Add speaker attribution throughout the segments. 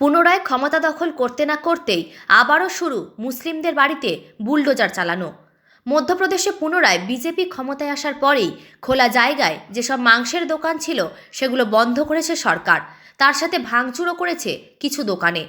Speaker 1: পুনরায় ক্ষমতা দখল করতে না করতেই আবারও শুরু মুসলিমদের বাড়িতে বুলডোজার চালানো। মধ্যপ্রদেশে পুনরায় বিজেপি ক্ষমতায় আসার পরেই খোলা জায়গায় যেসব মাংসের দোকান ছিল সেগুলো বন্ধ করেছে সরকার। তার সাথে ভাঙচুরও করেছে কিছু দোকানে।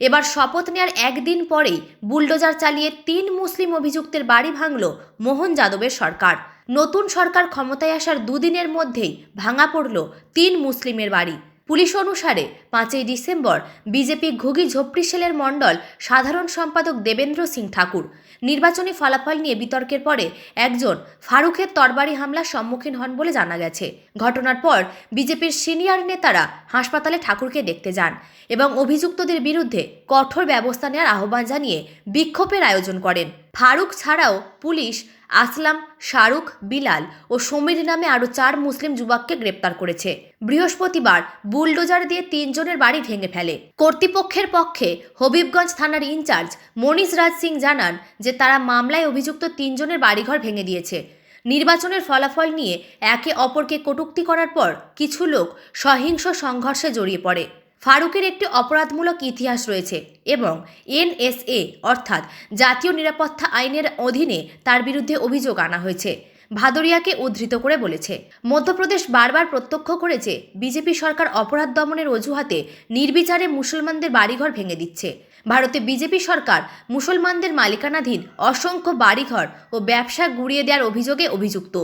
Speaker 1: এবার শপথ নেওয়ার একদিন পরেই বুলডোজার চালিয়ে তিন মুসলিম অভিযুক্তের বাড়ি ভাঙল মোহন যাদবের সরকার। নতুন সরকার ক্ষমতায় আসার দুদিনের মধ্যেই ভাঙা পড়ল তিন মুসলিমের বাড়ি। পুলিশ অনুসারে পাঁচই ডিসেম্বর বিজেপি ঘুগি ঝোপড়ি সেলের মণ্ডল সাধারণ সম্পাদক দেবেন্দ্র সিং ঠাকুর। নির্বাচনী ফলাফল নিয়ে বিতর্কের পরে একজন ফারুকের তরবারি হামলার সম্মুখীন হন বলে জানা গেছে। ঘটনার পর বিজেপির সিনিয়র নেতারা হাসপাতালে ঠাকুরকে দেখতে যান এবং অভিযুক্তদের বিরুদ্ধে কঠোর ব্যবস্থা নেওয়ার আহ্বান জানিয়ে বিক্ষোভের আয়োজন করেন। ফারুক ছাড়াও পুলিশ আসলাম, শাহরুখ, বিলাল ও সমীর নামে আরও চার মুসলিম যুবককে গ্রেপ্তার করেছে। বৃহস্পতিবার বুলডোজার দিয়ে তিনজনের বাড়ি ভেঙে ফেলে। কর্তৃপক্ষের পক্ষে হবিবগঞ্জ থানার ইনচার্জ মনীষ রাজ সিং জানান যে তারা মামলায় অভিযুক্ত তিনজনের বাড়িঘর ভেঙে দিয়েছে। নির্বাচনের ফলাফল নিয়ে একে অপরকে কটূক্তি করার পর কিছু লোক সহিংস সংঘর্ষে জড়িয়ে পড়ে। ফারুকের একটি অপরাধমূলক ইতিহাস রয়েছে এবং এনএসএ অর্থাৎ জাতীয় নিরাপত্তা আইনের অধীনে তার বিরুদ্ধে অভিযোগ আনা হয়েছে। ভাদরিয়াকে উদ্ধৃত করে বলেছে। মধ্যপ্রদেশ বারবার প্রত্যক্ষ করেছে, বিজেপি সরকার অপরাধ দমনের অজুহাতে নির্বিচারে মুসলমানদের বাড়িঘর ভেঙে দিচ্ছে। ভারতে বিজেপি সরকার মুসলমানদের মালিকানাধীন অসংখ্য বাড়িঘর ও ব্যবসা গুড়িয়ে দেওয়ার অভিযোগে অভিযুক্ত।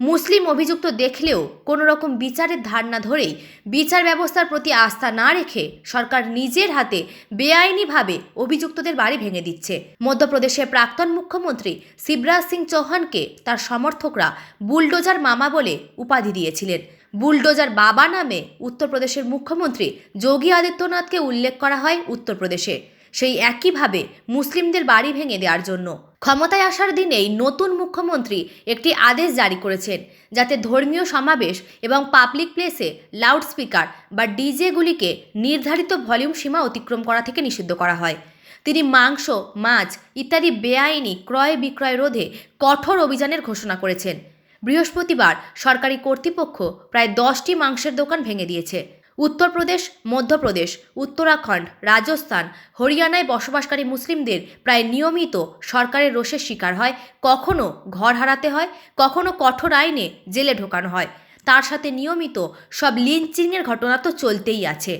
Speaker 1: মুসলিম অভিযুক্ত দেখলেও কোনো রকম বিচারের ধার না ধরেই বিচার ব্যবস্থার প্রতি আস্থা না রেখে সরকার নিজের হাতে বেআইনিভাবে অভিযুক্তদের বাড়ি ভেঙে দিচ্ছে। মধ্যপ্রদেশের প্রাক্তন মুখ্যমন্ত্রী শিবরাজ সিং চৌহানকে তার সমর্থকরা বুলডোজার মামা বলে উপাধি দিয়েছিলেন। বুলডোজার বাবা নামে উত্তরপ্রদেশের মুখ্যমন্ত্রী যোগী আদিত্যনাথকে উল্লেখ করা হয় উত্তরপ্রদেশে। সেই একইভাবে মুসলিমদের বাড়ি ভেঙে দেওয়ার জন্য। ক্ষমতায় আসার দিনেই নতুন মুখ্যমন্ত্রী একটি আদেশ জারি করেছেন যাতে ধর্মীয় সমাবেশ এবং পাবলিক প্লেসে লাউডস্পিকার বা ডিজেগুলিকে নির্ধারিত ভলিউম সীমা অতিক্রম করা থেকে নিষিদ্ধ করা হয়। তিনি মাংস, মাছ ইত্যাদি বেআইনি ক্রয় বিক্রয় রোধে কঠোর অভিযানের ঘোষণা করেছেন। বৃহস্পতিবার সরকারি কর্তৃপক্ষ প্রায় দশটি মাংসের দোকান ভেঙে দিয়েছে। উত্তরপ্রদেশ, মধ্যপ্রদেশ, উত্তরাখণ্ড, রাজস্থান, হরিয়ানায় বসবাসকারী মুসলিমদের প্রায় নিয়মিত সরকারের রোষের শিকার হয়। কখনো ঘর হারাতে হয়, কখনো কঠোর আইনে জেলে ঢোকানো হয়। তার সাথে নিয়মিত সব লিঞ্চিংয়ের ঘটনা তো চলতেই আছে।